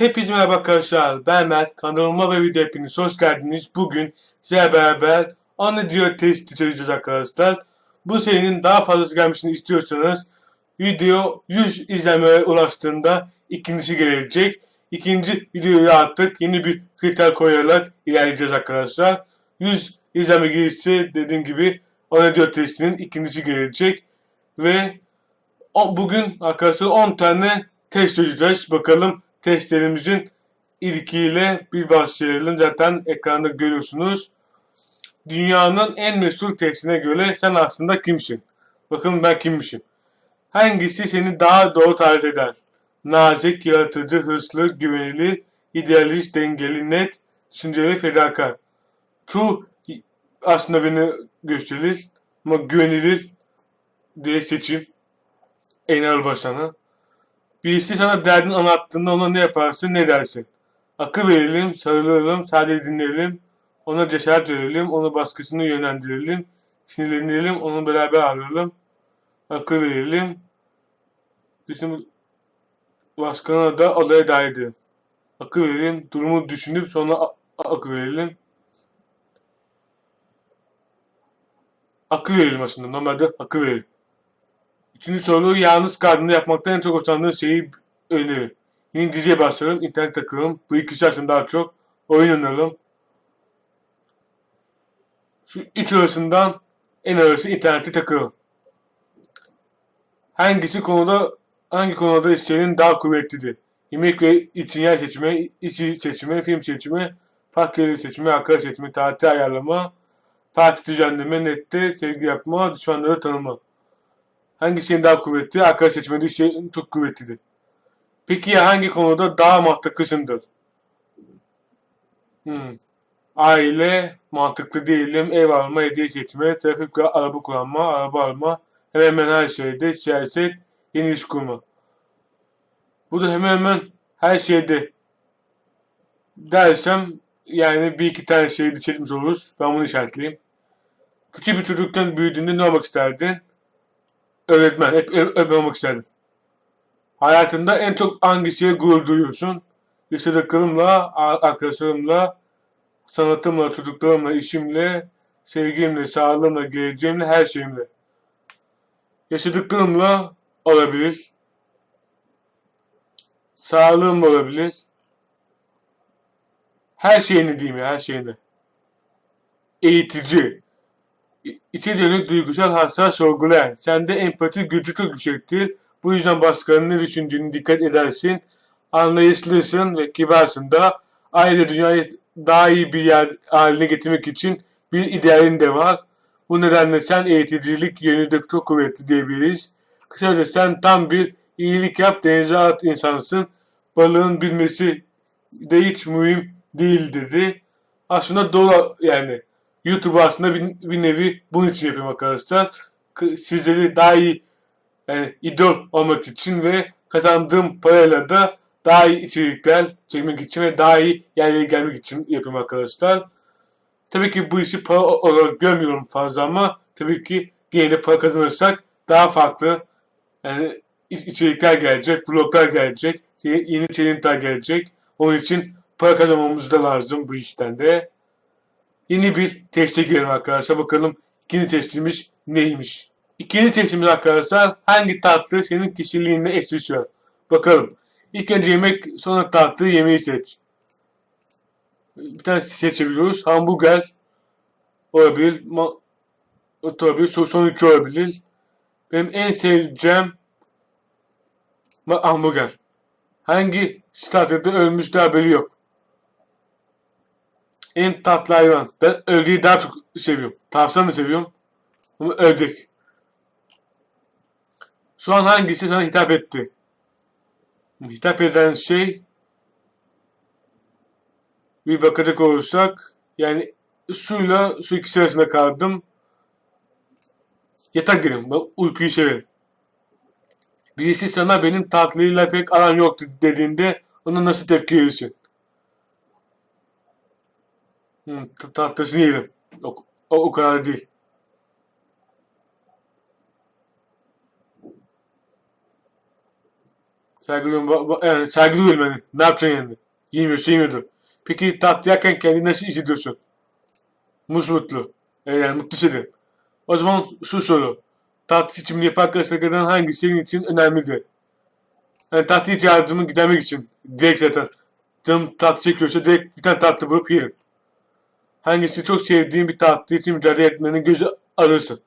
Hepinize merhaba arkadaşlar. Ben Mert. Kanalıma ve video hepiniz hoş geldiniz. Bugün size beraber anne diyor testi çözeceğiz arkadaşlar. Bu serinin daha fazlası gelmesini istiyorsanız video 100 izlenmeye ulaştığında ikincisi gelecek. İkinci videoyu artık yeni bir kriter koyarak ilerleyeceğiz arkadaşlar. 100 izlenme gelirse dediğim gibi anne diyor testinin ikincisi gelecek. Ve bugün arkadaşlar 10 tane test çözeceğiz. Bakalım testlerimizin ilkiyle bir başlayalım. Zaten ekranda görüyorsunuz. Dünyanın en meşhur testine göre sen aslında kimsin? Bakın ben kimmişim. Hangisi seni daha doğru tarif eder? Nazik, yaratıcı, hırslı, güvenilir, idealist, dengeli, net, düşünceli, fedakar. Çoğu aslında beni gösterir ama güvenilir diye seçim. En ağır başlanı. Birisi sana derdini anlattığında ona ne yaparsın, ne dersin? Akıl verelim, sarılalım, sadece dinleyelim. Ona cesaret verelim, onu baskısını yönlendirelim. Sinirlenelim, onu beraber ağırlayalım. Akıl verelim. Düşün, başkana da olaya dahil edelim. Akıl verelim, durumu düşünüp sonra akıl verelim. Akıl verelim aslında, normalde akıl verelim. Üçüncü soru yalnız kaldığında yapmaktan en çok hoşlandığın şeyi önerin. Yeni diziye başlarım, internet takılım. Bu ikisi aslında daha çok. Oyun oynarım. Şu üç arasından en arası internete takılım. Hangisi konuda hangi konuda isteğinin daha kuvvetlidir? Yemek ve için yer seçimi, işi seçimi, film seçimi, park yeri seçimi, arkadaş seçimi, tatil ayarlama, parti düzenleme, nette sevgi yapma, düşmanları tanıma. Hangi şeyin daha kuvvetli? Arkadaş seçmediği şey çok kuvvetlidir. Peki ya hangi konuda daha mantıklısındır? Hmm. Aile, mantıklı değilim, ev alma, hediye seçme, trafik ve araba kullanma, araba alma, hemen hemen her şeyde, siyaset, yeni iş kurma. Bu da hemen hemen her şeyde dersem yani bir iki tane şeyi seçmiş oluruz. Ben bunu işaretleyeyim. Küçük bir çocukken büyüdüğünde ne olmak isterdin? Öğretmen. Hep ö- öğretmen olmak isterdim. Hayatında en çok hangisiyle gurur duyuyorsun? Yaşadıklarımla, arkadaşlarımla, sanatımla, çocuklarımla, işimle, sevgimle, sağlığımla, geleceğimle, her şeyimle. Yaşadıklarımla olabilir. Sağlığım olabilir. Her şeyini diyeyim ya, her şeyini. Eğitici. İçe dönük duygusal hassas sorgulayan. Sende empati gücü çok yüksektir. Bu yüzden başkalarının düşündüğünü dikkat edersin. Anlayışlısın ve kibarsın da. Ayrıca dünyayı daha iyi bir yer haline getirmek için bir idealin de var. Bu nedenle sen eğiticilik yönünde çok kuvvetli diyebiliriz. Kısaca sen tam bir iyilik yap denize at insansın. Balığın bilmesi de hiç mühim değil dedi. Aslında doğru yani. YouTube aslında bir, bir nevi bunun için yapıyorum arkadaşlar. Sizleri daha iyi yani idol olmak için ve kazandığım parayla da daha iyi içerikler çekmek için ve daha iyi yerlere gelmek için yapıyorum arkadaşlar. Tabii ki bu işi para olarak görmüyorum fazla ama tabii ki yine de para kazanırsak daha farklı yani iç- içerikler gelecek, vloglar gelecek, ye- yeni challenge'lar gelecek. Onun için para kazanmamız da lazım bu işten de. Yeni bir teste girelim arkadaşlar. Bakalım ikinci testimiz neymiş? İkinci testimiz arkadaşlar hangi tatlı senin kişiliğinle eşleşiyor? Bakalım. İlk önce yemek sonra tatlı yemeği seç. Bir tane seçebiliyoruz. Hamburger olabilir. Ma olabilir. Son, son üç olabilir. Benim en seveceğim hamburger. Hangi statüde ölmüş de haberi yok. En tatlı hayvan. Ben ördüğü daha çok seviyorum. Tavşan da seviyorum. Ama ördek. Şu an hangisi sana hitap etti? Hitap eden şey bir bakacak olursak yani suyla su ikisi arasında kaldım. Yatak derim. Ben uykuyu severim. Birisi sana benim tatlıyla pek aram yoktu dediğinde ona nasıl tepki verirsin? Hmm, t- tatlısını yerim. O, o, kadar değil. Ba- Yani saygı duyuyorum yani. Ne yapacaksın yani? Yemiyorsa yemiyordur. Peki tatlı yerken kendini nasıl hissediyorsun? Mus mutlu. E, yani mutlu hissediyorum. O zaman şu soru. Tatlı seçimini yaparken sıradan hangisi senin için önemlidir? Yani tatlı ihtiyacımı gidermek için. Direkt zaten. Canım tatlı çekiyorsa direkt bir tane tatlı bulup yerim. Hangisi çok sevdiğin bir tatlı için mücadele etmenin gözü arırsın.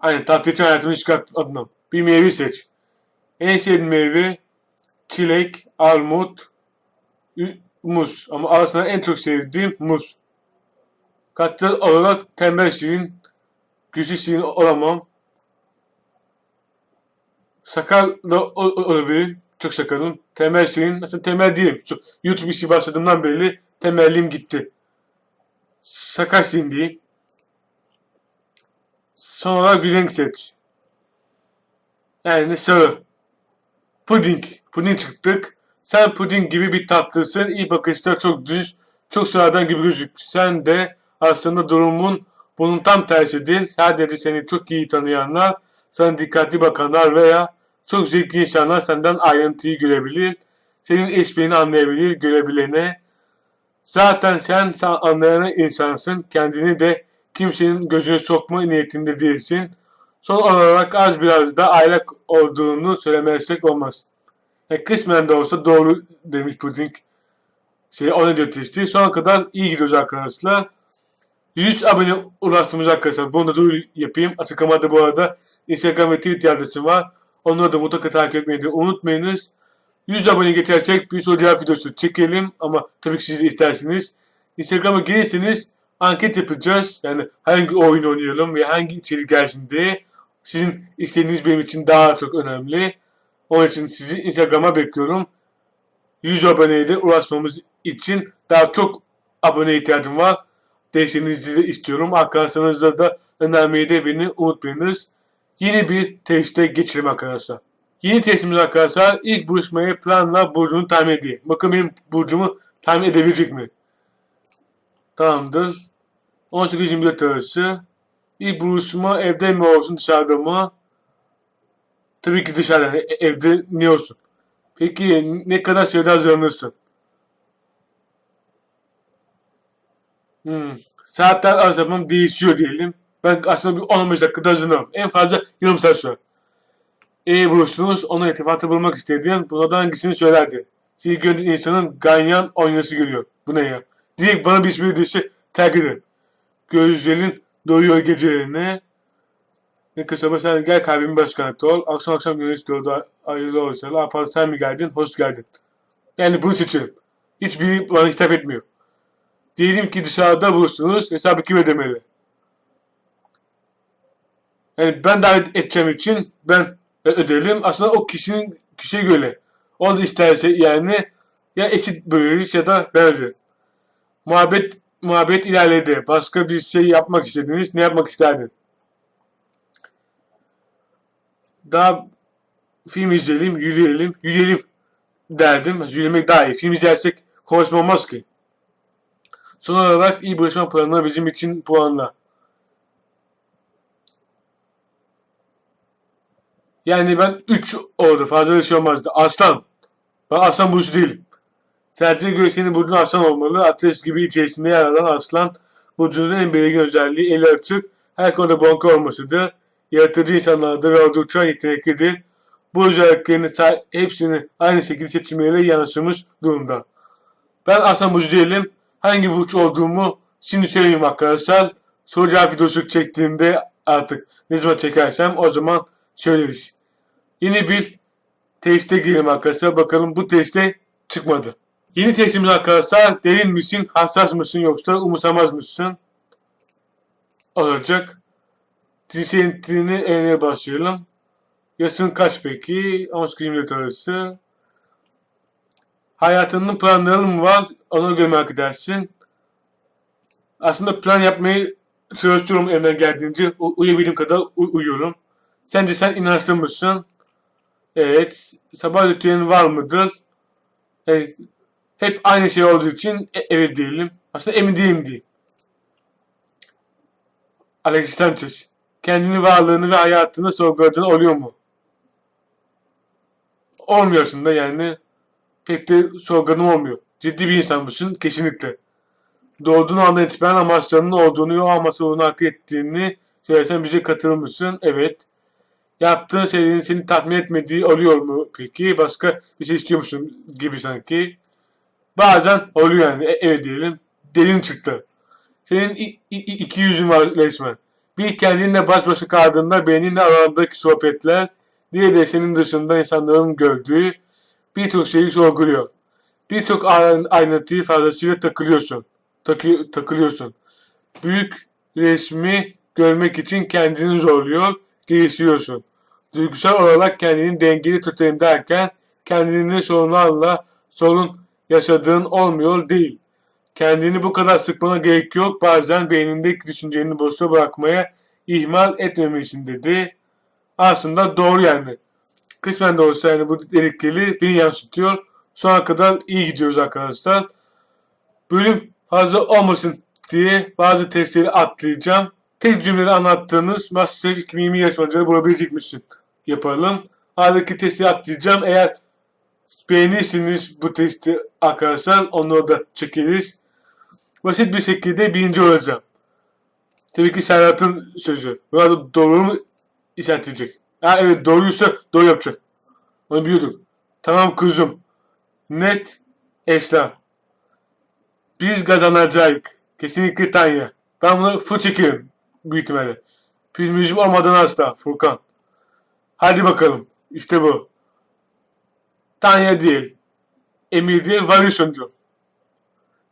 Aynen tatlı için hayatımı çıkartmadım. Bir meyve seç. En sevdiğim meyve çilek, armut, muz. Ama arasında en çok sevdiğim muz. Karakter olarak tembel şirin, güçlü şirin olamam. Sakal da olabilir. Çok sakalım. Temel şirin. Aslında temel değilim. Şu YouTube işi başladığımdan beri temelliğim gitti. Sakal şirin diyeyim. Son olarak bir renk seç. Yani sarı. Puding. Puding çıktık. Sen puding gibi bir tatlısın. İyi bakışta çok düz, çok sıradan gibi gözüksen de aslında durumun bunun tam tersidir. Sadece seni çok iyi tanıyanlar, sana dikkatli bakanlar veya çok zeki insanlar senden ayrıntıyı görebilir. Senin espriğini anlayabilir, görebilene. Zaten sen, anlayan insansın. Kendini de kimsenin gözüne sokma niyetinde değilsin. Son olarak az biraz da aylak olduğunu söylemezsek olmaz. E, kısmen de olsa doğru demiş Puding. Şey, ona diyor. Şu ana kadar iyi gidiyoruz arkadaşlar. 100 abone ulaştığımız arkadaşlar. Bunu da duyuru yapayım. Açıklamada bu arada Instagram ve Twitter adresim var. Onları da mutlaka takip etmeyi de unutmayınız. 100 abone getirecek bir soru videosu çekelim. Ama tabii ki siz de isterseniz. Instagram'a gelirseniz anket yapacağız. Yani hangi oyun oynayalım ve hangi içerik gelsin diye. Sizin isteğiniz benim için daha çok önemli. Onun için sizi Instagram'a bekliyorum. 100 aboneye de ulaşmamız için daha çok abone ihtiyacım var. Desteğinizi de istiyorum. Arkadaşlarınızla da önermeyi de beni unutmayınız. Yeni bir teste geçelim arkadaşlar. Yeni testimiz arkadaşlar ilk buluşmayı planla burcunu tahmin edeyim. Bakın benim burcumu tahmin edebilecek mi? Tamamdır. 18-24 arası. İlk buluşma evde mi olsun dışarıda mı? Tabii ki dışarıda. E- evde ne olsun? Peki ne kadar sürede hazırlanırsın? Hmm. Saatler arasında değişiyor diyelim. Ben aslında bir 15 dakikada hazırlanırım. En fazla yarım saat sürer. İyi buluştunuz. Ona irtibatı bulmak istediğin bunlardan hangisini söylerdi? Sizi gören insanın ganyan oynası geliyor. Bu ne ya? Direkt bana bir ismi düşse terk edin. Gözlerin doyuyor gecelerine. Ne kısa sen gel kalbimin başkanı ol. Akşam akşam güneş doğdu ayrılı olsa. Apar sen mi geldin? Hoş geldin. Yani bunu seçerim. Hiçbiri bana hitap etmiyor. Diyelim ki dışarıda buluştunuz. Hesabı kim ödemeli? Yani ben davet edeceğim için ben ö- öderim. Aslında o kişinin kişiye göre. O da isterse yani ya eşit bölürüz ya da ben. Muhabbet muhabbet ilerledi. Başka bir şey yapmak istediniz. Ne yapmak isterdin? Daha film izleyelim, yürüyelim, yürüyelim derdim. Yürümek daha iyi. Film izlersek konuşma olmaz ki. Son olarak iyi buluşma planı bizim için puanla. Yani ben 3 oldu. Fazla bir şey olmazdı. Aslan. Ben aslan burcu değilim. Sertliğine göre senin burcun aslan olmalı. Ateş gibi içerisinde yer alan aslan burcunun en belirgin özelliği eli açık. Her konuda bonka olmasıdır. Yaratıcı insanlardır ve oldukça yeteneklidir. Bu özelliklerini hepsini aynı şekilde seçimleriyle yansımış durumda. Ben aslan burcu değilim. Hangi burç olduğumu şimdi söyleyeyim arkadaşlar. Soru cevap videosu çektiğimde artık ne zaman çekersem o zaman söyleriz. Yeni bir teste girelim arkadaşlar. Bakalım bu teste çıkmadı. Yeni testimiz arkadaşlar derin misin, hassas mısın yoksa umursamaz mısın? Olacak. Cinsiyetini eğneye başlayalım. Yaşın kaç peki? 18-24 arası. Hayatının planların mı var? Ona göre merak edersin. Aslında plan yapmayı çalışıyorum elimden geldiğince. U- uyuyabildiğim kadar uyuyorum. Sence sen inançlı mısın? Evet. Sabah ritüelin var mıdır? Evet. Hep aynı şey olduğu için e- evet diyelim. Aslında emin değilim diyeyim. Alexis Sanchez. kendini varlığını ve hayatını sorguladığın oluyor mu? Olmuyor aslında yani. Pek de sorguladığım olmuyor. Ciddi bir insan mısın? Kesinlikle. Doğduğun andan itibaren amaçlarının olduğunu ve o amaçlarını hak ettiğini söylesen bize katılır mısın? Evet. Yaptığın şeylerin seni tatmin etmediği oluyor mu peki? Başka bir şey istiyor musun gibi sanki. Bazen oluyor yani. E- evet diyelim. Delin çıktı. Senin iki yüzün var resmen. Bir kendinle baş başa kaldığında beyninle arandaki sohbetler, diğeri de senin dışında insanların gördüğü birçok şeyi sorguluyor. Birçok ayrıntıyı fazlasıyla takılıyorsun. Takı- takılıyorsun. Büyük resmi görmek için kendini zorluyor, geliştiriyorsun. Duygusal olarak kendini dengeli tutayım derken kendini sorunlarla sorun yaşadığın olmuyor değil. Kendini bu kadar sıkmana gerek yok. Bazen beynindeki düşünceni boşa bırakmaya ihmal etmemelisin dedi. Aslında doğru yani. Kısmen de olsa yani bu dedikleri beni yansıtıyor. Sona kadar iyi gidiyoruz arkadaşlar. Bölüm fazla olmasın diye bazı testleri atlayacağım. Tek cümlede anlattığınız Masterchef 2020 yarışmacıları bulabilecek misin? Yapalım. Aradaki testi atlayacağım. Eğer beğenirseniz bu testi arkadaşlar onları da çekeriz. Basit bir şekilde birinci olacağım. Tabii ki Serhat'ın sözü. Burada doğru mu işaretleyecek? Ha evet doğruysa doğru yapacak. Onu biliyorduk. Tamam kızım. Net Esra. Biz kazanacağız. Kesinlikle Tanya. Ben bunu full çekerim. Büyük ihtimalle. Pürmüzüm olmadan asla Furkan. Hadi bakalım. İşte bu. Tanya değil. Emir değil Varison diyor.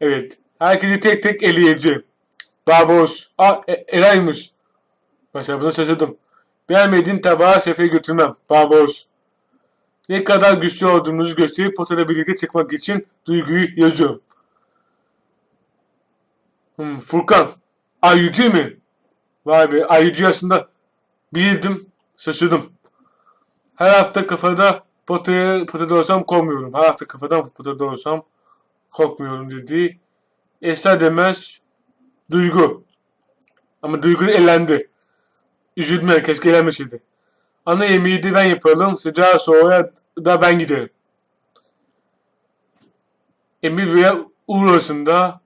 Evet. Herkesi tek tek eleyeceğim. Barbaros. Aa e, Eray'mış. Başa buna şaşırdım. Beğenmediğin tabağı şefe götürmem. Barbaros. Ne kadar güçlü olduğunuzu gösterip potada birlikte çıkmak için duyguyu yazıyorum. Hmm, Furkan. Ayıcı mı? Vay be ayıcı aslında bildim. Şaşırdım. Her hafta kafada potaya, potada olsam korkmuyorum. Her hafta kafadan potada olsam korkmuyorum dedi. Esra demez. Duygu. Ama Duygu elendi. Üzülme keşke elenmeseydi. Ana yemeği de ben yapalım. Sıcağı soğuğa da ben giderim. Emir veya Uğur arasında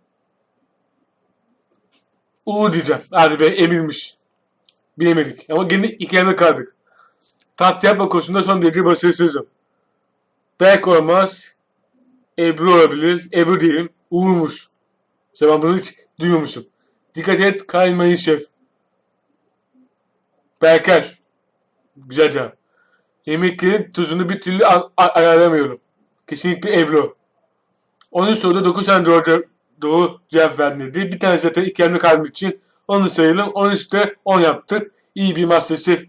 Uğur diyeceğim. Hadi be Emir'miş. Bilemedik. Ama gene ikileme kaldık. Tat yapma konusunda son derece başarısızım. Belki olmaz. Ebru olabilir. Ebru diyelim. Uğurmuş. İşte ben bunu hiç duymamışım. Dikkat et kaymayın şef. Berker. Güzel cevap. Yemeklerin tuzunu bir türlü ayarlamıyorum. Kesinlikle Ebru. 13 soruda 9 tane doğru, doğru cevap vermedi. Bir tane zaten ikramda kalmak için onu sayalım. 13'te 10 yaptık. İyi bir Masterchef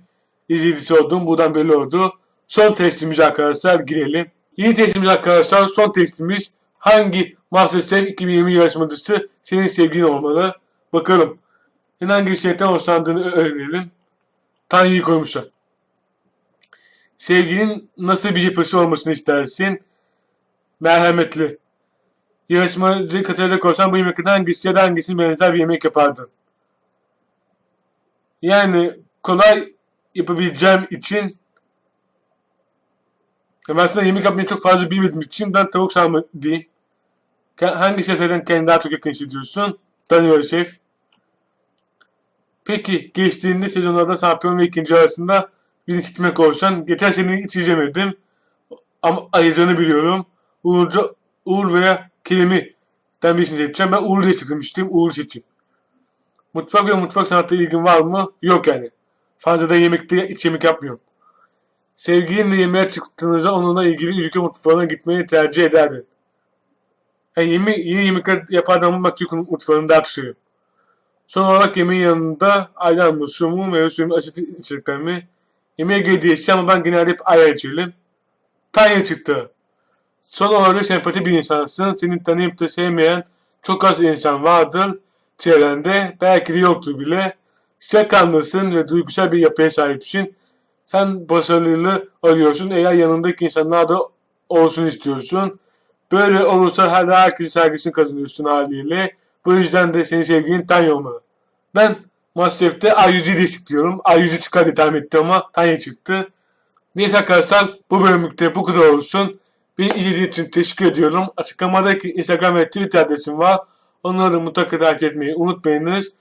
izleyicisi oldum. Buradan belli oldu. Son testimiz arkadaşlar girelim. Yeni testimiz arkadaşlar son testimiz hangi Masterchef 2020 yarışmacısı senin sevgilin olmalı? Bakalım. Sen hangi şeyden hoşlandığını öğrenelim. Tanrı'yı koymuşlar. Sevginin nasıl bir yapısı olmasını istersin? Merhametli. Yarışmacı katılacak olsan bu yemekten hangisi ya da hangisine benzer bir yemek yapardın? Yani kolay yapabileceğim için ben aslında yemek yapmayı çok fazla bilmediğim için ben tavuk sarma diyeyim. Hangi şeflerden kendini daha çok yakın hissediyorsun? Daniel Şef. Peki geçtiğinde sezonlarda şampiyon ve ikinci arasında birini seçmek olsan geçen sene hiç izlemedim. Ama ayıracağını biliyorum. Uğurcu, Uğur veya Kerem'i ben birisini seçeceğim. Ben Uğur'u seçmiştim. Uğur'u seçeyim. Mutfak ve mutfak sanatı ilgin var mı? Yok yani. Fazla da yemekte hiç yemek yapmıyorum. Sevgilinle yemeğe çıktığınızda onunla ilgili ülke mutfağına gitmeyi tercih ederdin. Yani yeme yeni yemekler yapardan bulmak Türk mutfağını daha tutuyor. Son olarak yemeğin yanında ayran mı, su mu, meyve suyu asit içerikler mi? Yemeğe göre değişiyor ama ben genelde hep ayran içerim. Tanya çıktı. Son olarak sempati bir insansın. Seni tanıyıp da sevmeyen çok az insan vardır çevrende. Belki de yoktur bile. Sıcakkanlısın ve duygusal bir yapıya sahipsin. Sen başarılı oluyorsun eğer yanındaki insanlar da olsun istiyorsun. Böyle olursa her herkesin saygısını kazanıyorsun haliyle. Bu yüzden de senin sevgilin Tanya olmalı. Ben Masterchef'te A100'ü destekliyorum. A100'ü çıkar diye tahmin ettim ama tane çıktı. Neyse arkadaşlar bu bölümlükte bu kadar olsun. Beni izlediğiniz için teşekkür ediyorum. Açıklamadaki Instagram ve Twitter adresim var. Onları mutlaka takip etmeyi unutmayınız.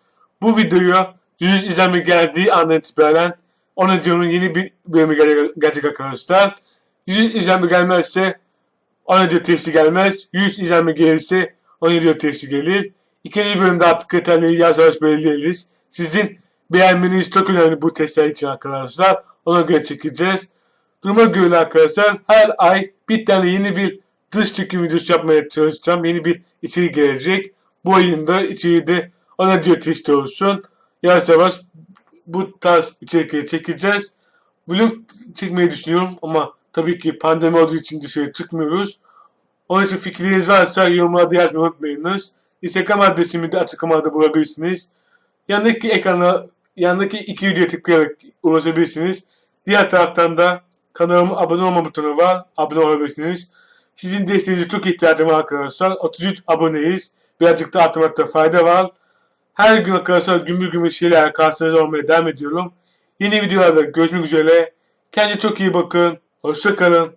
Bu videoya 100 izlenme geldiği andan itibaren o videonun yeni bir bölümü gele- gelecek arkadaşlar. 100 izlenme gelmezse o video testi gelmez. 100 izlenme gelirse o video testi gelir. İkinci bölümde artık kriterleri yavaş yavaş belirleriz. Sizin beğenmeniz çok önemli bu testler için arkadaşlar. Ona göre çekeceğiz. Duruma göre arkadaşlar her ay bir tane yeni bir dış çekim videosu yapmaya çalışacağım. Yeni bir içerik gelecek. Bu ayın da içeriği de ona diyor testi olsun. Yavaş yavaş bu tarz içerikleri çekeceğiz. Vlog çekmeyi düşünüyorum ama tabii ki pandemi olduğu için dışarı çıkmıyoruz. Onun için fikirleriniz varsa yorumlarda yazmayı unutmayınız. Instagram adresimi de açıklamada bulabilirsiniz. Yandaki ekrana, yandaki iki videoya tıklayarak ulaşabilirsiniz. Diğer taraftan da kanalıma abone olma butonu var. Abone olabilirsiniz. Sizin desteğinize çok ihtiyacım var arkadaşlar. 33 aboneyiz. Birazcık da arttırmakta fayda var. Her gün arkadaşlar gümbür gümbür şeyler karşınızda olmaya devam ediyorum. Yeni videolarda görüşmek üzere. Kendinize çok iyi bakın. Hoşçakalın.